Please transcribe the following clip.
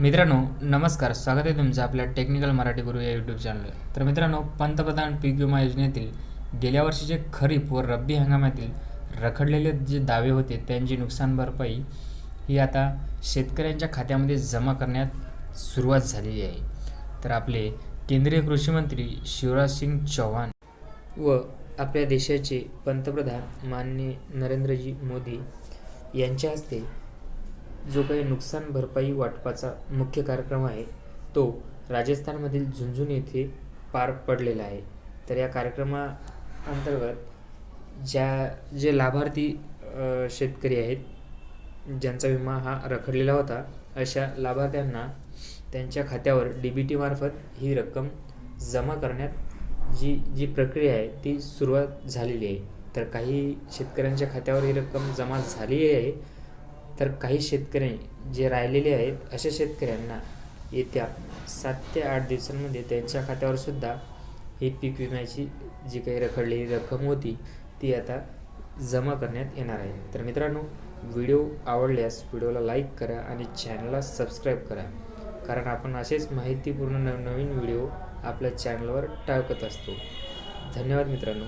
मित्रांनो नमस्कार. स्वागत आहे तुमचं आपल्या टेक्निकल मराठी गुरु या यूट्यूब चॅनलवर तर मित्रांनो पंतप्रधान पीक विमा योजनेतील गेल्या वर्षीचे खरीप व रब्बी हंगामातील रखडलेले जे दावे होते त्यांची नुकसान भरपाई ही आता शेतकऱ्यांच्या खात्यामध्ये जमा करण्यात सुरुवात झालेली आहे. तर आपले केंद्रीय कृषी मंत्री शिवराज सिंग चौहान व आपल्या देशाचे पंतप्रधान माननीय नरेंद्रजी मोदी यांच्या हस्ते जो काही नुकसान भरपाई वाटपाचा मुख्य कार्यक्रम आहे तो राजस्थानमधील झुंझुनू येथे पार पडलेला आहे. तर या कार्यक्रमाअंतर्गत ज्या जे लाभार्थी शेतकरी आहेत ज्यांचा विमा हा रखडलेला होता अशा लाभार्थ्यांना त्यांच्या खात्यावर डी बी टीमार्फत ही रक्कम जमा करण्यात जी जी प्रक्रिया आहे ती सुरुवात झालेली आहे. तर काही शेतकऱ्यांच्या खात्यावर ही रक्कम जमा झाली आहे. तर काही शेतकरी जे राहिलेले आहेत अशा शेतकऱ्यांना येत्या सात ते आठ दिवसांमध्ये त्यांच्या खात्यावर सुद्धा ही पीक विम्याची जी काही रखडलेली रक्कम होती ती आता जमा करण्यात येणार आहे. तर मित्रांनो व्हिडिओ आवडल्यास व्हिडिओला लाईक करा आणि चॅनलला सबस्क्राईब करा. कारण आपण असेच माहितीपूर्ण नवनवीन व्हिडिओ आपल्या चॅनलवर टाकत असतो. धन्यवाद मित्रांनो.